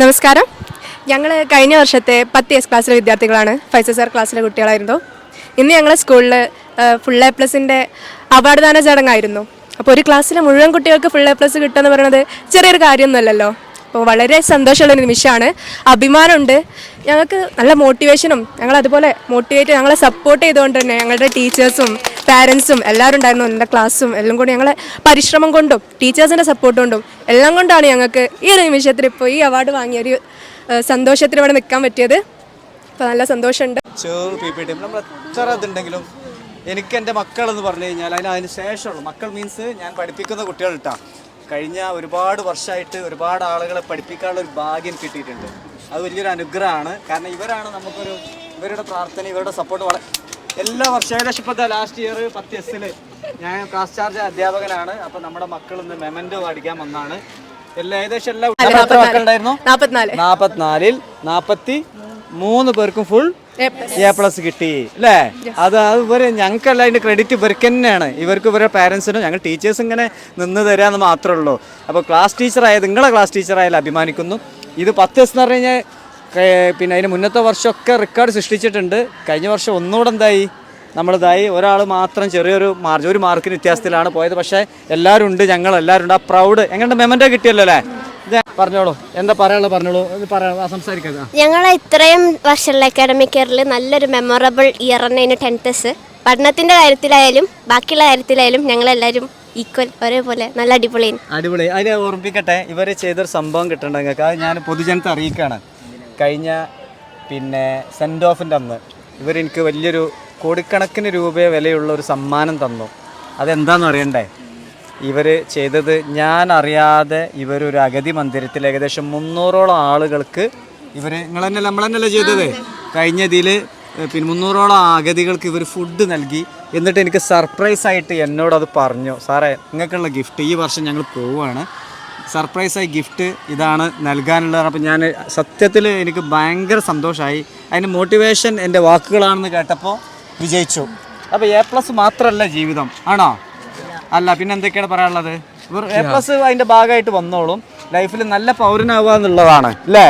നമസ്കാരം. ഞങ്ങൾ കഴിഞ്ഞ വർഷത്തെ പത്ത് എസ് ക്ലാസ്സിലെ വിദ്യാർത്ഥികളാണ്. ഫൈവ് എസ് ആർ ക്ലാസ്സിലെ കുട്ടികളായിരുന്നു. ഇന്ന് ഞങ്ങളെ സ്കൂളിൽ ഫുൾ എ പ്ലസിന്റെ അവാർഡ് ദാന ചടങ്ങായിരുന്നു. അപ്പോൾ ഒരു ക്ലാസ്സിലെ മുഴുവൻ കുട്ടികൾക്ക് ഫുൾ എ പ്ലസ് കിട്ടുമെന്ന് പറയുന്നത് ചെറിയൊരു കാര്യമൊന്നുമല്ലല്ലോ. അപ്പോൾ വളരെ സന്തോഷമുള്ള നിമിഷമാണ് അഭിമാനമുണ്ട്. ഞങ്ങൾക്ക് നല്ല മോട്ടിവേഷനും ഞങ്ങൾ അതുപോലെ മോട്ടിവേറ്റ് ഞങ്ങളെ സപ്പോർട്ട് ചെയ്തുകൊണ്ട് തന്നെ ഞങ്ങളുടെ ടീച്ചേഴ്സും പാരൻസും എല്ലാവരും ഉണ്ടായിരുന്നു എന്റെ ക്ലാസ്സും എല്ലാം കൂടി ഞങ്ങളെ പരിശ്രമം കൊണ്ടും ടീച്ചേഴ്സിന്റെ സപ്പോർട്ട് കൊണ്ടും എല്ലാം കൊണ്ടാണ് ഞങ്ങൾക്ക് ഈ ഒരു നിമിഷത്തിൽ ഇപ്പോൾ ഈ അവാർഡ് വാങ്ങിയ ഒരു സന്തോഷത്തിൽ ഇവിടെ നിൽക്കാൻ പറ്റിയത്. അപ്പോൾ നല്ല സന്തോഷമുണ്ട്. ചെറു നമ്മൾ എനിക്ക് എന്റെ മക്കൾ എന്ന് പറഞ്ഞു കഴിഞ്ഞാൽ അതിന് അതിന് ശേഷമുള്ളൂ. മക്കൾ മീൻസ് ഞാൻ പഠിപ്പിക്കുന്ന കുട്ടികൾ ഇട്ടാ കഴിഞ്ഞ ഒരുപാട് വർഷമായിട്ട് ഒരുപാട് ആളുകളെ പഠിപ്പിക്കാനുള്ള ഒരു ഭാഗ്യം കിട്ടിയിട്ടുണ്ട്. അത് വലിയൊരു അനുഗ്രഹമാണ്. കാരണം ഇവരാണ് നമുക്കൊരു ഇവരുടെ പ്രാർത്ഥന ഇവരുടെ സപ്പോർട്ട് വളരെ എല്ലാ വർഷവും ഏകദേശം ഇപ്പോൾ ലാസ്റ്റ് ഇയർ പത്ത് എസ്സിൽ ഞാൻ ക്ലാസ് ചാർജ് അധ്യാപകനാണ്. അപ്പൊ നമ്മുടെ മക്കൾ ഇന്ന് മെമന്റോ പഠിക്കാൻ വന്നാണ്. എല്ലാ ഏകദേശം എല്ലാ മക്കളുണ്ടായിരുന്നു? നാപ്പത്തിനാലിൽ നാപ്പത്തി മൂന്ന് പേർക്കും ഫുൾ എ പ്ലസ് കിട്ടി. അല്ലേ അത് അത് ഇവർ ഞങ്ങൾക്കല്ല അതിന്റെ ക്രെഡിറ്റ് ഇവർക്ക് തന്നെയാണ്. ഇവർക്ക് ഇവരുടെ പാരൻസിനും ഞങ്ങൾ ടീച്ചേഴ്സ് ഇങ്ങനെ നിന്ന് തരാമെന്ന് മാത്രമേ ഉള്ളൂ. അപ്പോൾ ക്ലാസ് ടീച്ചറായ നിങ്ങളെ ക്ലാസ് ടീച്ചറായാലും അഭിമാനിക്കുന്നു. ഇത് പത്ത് ദിവസം എന്ന് പറഞ്ഞു കഴിഞ്ഞാൽ പിന്നെ അതിന് മുന്നത്തെ വർഷമൊക്കെ റെക്കോർഡ് സൃഷ്ടിച്ചിട്ടുണ്ട്. കഴിഞ്ഞ വർഷം ഒന്നുകൂടെ എന്തായി? നമ്മളിതായി ഒരാൾ മാത്രം ചെറിയൊരു മാർജ് ഒരു മാർക്കിന് വ്യത്യാസത്തിലാണ് പോയത്. പക്ഷേ എല്ലാവരും ഉണ്ട് ഞങ്ങൾ എല്ലാവരും ഉണ്ട്. ആ പ്രൗഡ് എങ്ങനെ മെമന്റോ കിട്ടിയല്ലോ അല്ലേ? പറഞ്ഞോളൂ. എന്താ പറയാനുള്ളത്? പറഞ്ഞോളൂ. സംസാരിക്കാം. ഞങ്ങൾ ഞങ്ങളെ ഇത്രയും വർഷമുള്ള അക്കാഡമിക് ഇയറിൽ നല്ലൊരു മെമ്മറബിൾ ഇയർ തന്നെയാണ് ടെൻത്തസ് പഠനത്തിന്റെ കാര്യത്തിലായാലും ബാക്കിയുള്ള കാര്യത്തിലായാലും ഞങ്ങളെല്ലാവരും ഈക്വൽ ഒരേപോലെ നല്ല അടിപൊളിയാണ്. അടിപൊളി. അതിനെ ഓർമ്മിപ്പിക്കട്ടെ. ഇവർ ചെയ്തൊരു സംഭവം കിട്ടണ്ട നിങ്ങൾക്ക്. അത് ഞാൻ പൊതുജനത്തെ അറിയിക്കുകയാണ്. കഴിഞ്ഞ പിന്നെ സെൻഡ് ഓഫിന്റെ അന്ന് ഇവരെനിക്ക് വലിയൊരു കോടിക്കണക്കിന് രൂപ വിലയുള്ള ഒരു സമ്മാനം തന്നു. അതെന്താണെന്ന് അറിയണ്ടേ? ഇവർ ചെയ്തത് ഞാൻ അറിയാതെ ഇവരൊരു അഗതി മന്ദിരത്തിൽ ഏകദേശം മുന്നൂറോളം ആളുകൾക്ക് ഇവർ നിങ്ങൾ തന്നെ നമ്മൾ തന്നെയല്ലേ ചെയ്തത് കഴിഞ്ഞതിൽ പിന്നെ മുന്നൂറോളം അഗതികൾക്ക് ഇവർ ഫുഡ് നൽകി. എന്നിട്ട് എനിക്ക് സർപ്രൈസ് ആയിട്ട് എന്നോട് അത് പറഞ്ഞു സാറേ നിങ്ങൾക്കുള്ള ഗിഫ്റ്റ് ഈ വർഷം ഞങ്ങൾ പോവുകയാണ് സർപ്രൈസായി ഗിഫ്റ്റ് ഇതാണ് നൽകാനുള്ളത്. അപ്പം ഞാൻ സത്യത്തിൽ എനിക്ക് ഭയങ്കര സന്തോഷമായി അതിന് മോട്ടിവേഷൻ എന്റെ വാക്കുകളാണെന്ന് കേട്ടപ്പോൾ വിജയിച്ചു. അപ്പോൾ എ പ്ലസ് മാത്രമല്ല ജീവിതം ആണോ? അല്ല പിന്നെ എന്തൊക്കെയാണ് പറയാനുള്ളത്? എ പ്ലസ് അതിന്റെ ഭാഗമായിട്ട് വന്നോളും. ലൈഫിൽ നല്ല പൗരനാവുക എന്നുള്ളതാണ് അല്ലേ?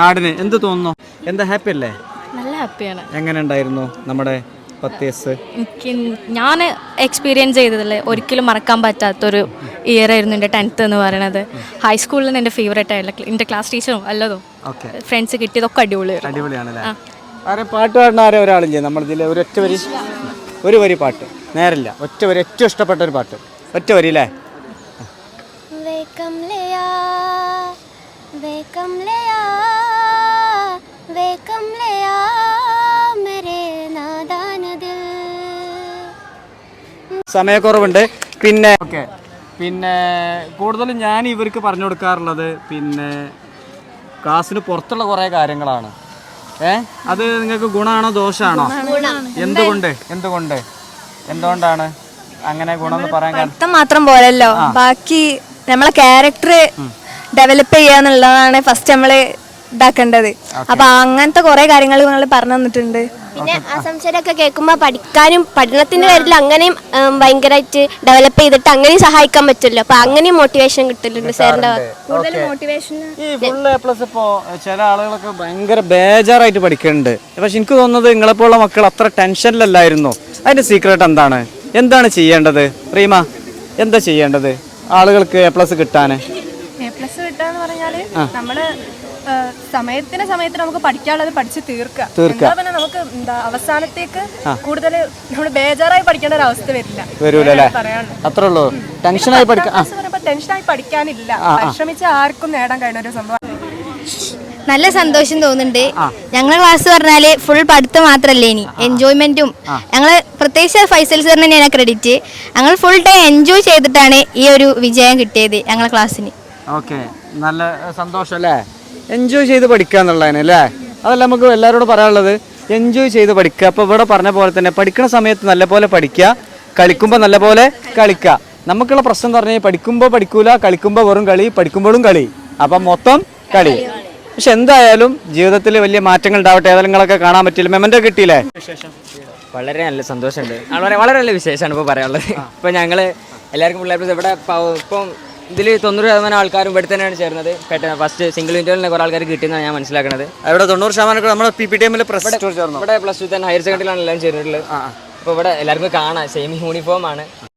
നാടിന് എന്ത് തോന്നുന്നു? എന്താ ഹാപ്പി അല്ലേ? നല്ല ഹാപ്പിയാണ് എങ്ങനെ ഉണ്ടായിരുന്നു നമ്മുടെ പത്ത് എനിക്ക് ഞാൻ എക്സ്പീരിയൻസ് ചെയ്തതിൽ ഒരിക്കലും മറക്കാൻ പറ്റാത്തൊരു ഇയർ ആയിരുന്നു എന്റെ ടെൻത്ത് എന്ന് പറയുന്നത് ഹൈസ്കൂളിൽ നിന്ന് എന്റെ ഫേവറേറ്റ് ആയിരുന്നു എന്റെ ക്ലാസ് ടീച്ചറും അല്ലതും. ഓക്കെ. ഫ്രണ്ട്സ് കിട്ടിയതൊക്കെ അടിപൊളിയായിരുന്നു. അടിപൊളിയാണല്ലേ? ആരെ പാട്ട് പാടുന്ന ആരെ ഒരാളും ചെയ്യും? നമ്മളിതിൽ ഒരു ഒറ്റ വരി ഒരു വരി പാട്ട്. നേരില്ല. ഒറ്റ വരി. ഏറ്റവും ഇഷ്ടപ്പെട്ട ഒരു പാട്ട്. ഒറ്റ വരി അല്ലേ വേക്കം ലയാ വേക്കം ലയാ. സമയക്കുറവുണ്ട്. പിന്നെ ഓക്കെ. പിന്നെ കൂടുതലും ഞാൻ ഇവർക്ക് പറഞ്ഞു കൊടുക്കാറുള്ളത് പിന്നെ ക്ലാസ്സിന് പുറത്തുള്ള കുറേ കാര്യങ്ങളാണ്. ഏ? അത് നിങ്ങൾക്ക് ഗുണമാണോ ദോഷമാണോ എന്തുകൊണ്ട്? എന്തുകൊണ്ട്? എന്തുകൊണ്ടാണ് അങ്ങനെ ഗുണം എന്ന് പറയാൻ കാരണം? മാത്രം പോലല്ലോ ബാക്കി നമ്മളെ ക്യാരക്ടർ ഡെവലപ്പ് ചെയ്യാന്നുള്ളതാണ് ഫസ്റ്റ് നമ്മൾ ഇതാക്കേണ്ടത്. അപ്പൊ അങ്ങനത്തെ കുറെ കാര്യങ്ങൾ നിങ്ങൾ പറഞ്ഞു തന്നിട്ടുണ്ട്. പിന്നെ ആ സംസാരമൊക്കെ കേൾക്കുമ്പോൾ പഠിക്കാനും പഠനത്തിന്റെ കാര്യത്തിൽ അങ്ങനെയും ഭയങ്കരമായിട്ട് ഡെവലപ്പ് ചെയ്തിട്ട് അങ്ങനെയും സഹായിക്കാൻ പറ്റുമല്ലോ. അപ്പൊ അങ്ങനെയും മോട്ടിവേഷൻ കിട്ടലുണ്ട് സാറിന്റെ കൂടുതൽ മോട്ടിവേഷൻ ഈ ഫുൾ എ പ്ലസ് ഇപ്പോൾ ചില ആളുകളൊക്കെ ഭയങ്കര ബേജാറായിട്ട് പഠിക്കുന്നുണ്ട്. പക്ഷെ എനിക്ക് തോന്നുന്നത് നിങ്ങളെപ്പോലുള്ള മക്കൾ അത്ര ടെൻഷനിലല്ലായിരുന്നു. അതിന്റെ സീക്രട്ട് എന്താണ്? എന്താണ് ചെയ്യേണ്ടത്? റീമ എന്താ ചെയ്യേണ്ടത്? ആളുകൾക്ക് എ പ്ലസ് കിട്ടാൻ എ പ്ലസ് കിട്ടാന്ന് പറഞ്ഞാൽ നമ്മൾ സമയത്തിന് സമയത്തിന് നമുക്ക് പഠിക്കാനുള്ളത് പഠിച്ച് തീർക്കുക. തീർക്കുക. പിന്നെ നമുക്ക് എന്താ അവസാനത്തേക്ക് കൂടുതൽ നമ്മൾ ബേജാറായി പഠിക്കേണ്ട ഒരു അവസ്ഥ വരില്ല. വരൂല അത്രേ ഉള്ളൂ. ടെൻഷനായി പഠിക്കാൻ ടെൻഷനായി പഠിക്കാനില്ല. പരിശ്രമിച്ച ആർക്കും നേടാൻ കഴിയുന്ന ഒരു സംഭവം. നല്ല സന്തോഷം തോന്നുന്നുണ്ട്. ഞങ്ങളെ ക്ലാസ് പറഞ്ഞാൽ ഫുൾ പഠിത്തം മാത്രല്ലേ ഇനി? എൻജോയ്മെന്റും ഞങ്ങൾ പ്രത്യേകിച്ച് ഫൈസൽ സാറിന് തന്നെയാണ് ക്രെഡിറ്റ് ഞങ്ങൾ ഫുൾ ടൈം എൻജോയ് ചെയ്തിട്ടാണ് ഈ ഒരു വിജയം കിട്ടിയത് ഞങ്ങളെ ക്ലാസ്സിന് ഓക്കെ നല്ല സന്തോഷം അല്ലേ? എൻജോയ് ചെയ്ത് പഠിക്കുക എന്നുള്ളതിന് അല്ലേ? അതല്ല നമുക്ക് എല്ലാവരോടും പറയാനുള്ളത് എൻജോയ് ചെയ്ത് പഠിക്കുക. അപ്പോൾ ഇവിടെ പറഞ്ഞ പോലെ തന്നെ പഠിക്കുന്ന സമയത്ത് നല്ലപോലെ പഠിക്കുക കളിക്കുമ്പോൾ നല്ലപോലെ കളിക്കുക. നമുക്കുള്ള പ്രശ്നം എന്ന് പറഞ്ഞാൽ പഠിക്കുമ്പോൾ പഠിക്കൂല കളിക്കുമ്പോൾ വെറും കളി പഠിക്കുമ്പോഴും കളി. അപ്പം മൊത്തം കളി. പക്ഷെ എന്തായാലും ജീവിതത്തിൽ വലിയ മാറ്റങ്ങൾ ഉണ്ടാവട്ടെ ഏതായാലും നിങ്ങളൊക്കെ കാണാൻ പറ്റില്ല. മെമ്മന്റെ കിട്ടിയില്ലേ? വളരെ നല്ല സന്തോഷമുണ്ട്. വളരെ വളരെ നല്ല വിശേഷമാണ് ഇപ്പോൾ പറയാനുള്ളത്. ഇപ്പോൾ ഞങ്ങൾ എല്ലാവർക്കും പിള്ളേർ ഇവിടെ ഇപ്പം ഇതിൽ തൊണ്ണൂറ് ശതമാനം ആൾക്കാരും ഇവിടെ തന്നെയാണ് ചേർന്നത്. പെട്ടെന്ന് ഫസ്റ്റ് സിംഗിൾ വിൻഡോയിൽ കുറേ ആൾക്കാർ കിട്ടിയെന്നാണ് ഞാൻ മനസ്സിലാക്കുന്നത് അവിടെ തൊണ്ണൂറ് ശതമാനം നമ്മുടെ പി പി ടി എമ്മിൽ പ്രസ് ചേർന്നു? ഇവിടെ പ്ലസ് ടു തന്നെ. ഹയർ സെക്കൻഡറിയിലാണ് എല്ലാം ചേർന്നിട്ടുള്ളത് അപ്പോൾ ഇവിടെ എല്ലാവർക്കും കാണാം. സെയിം യൂണിഫോം ആണ്.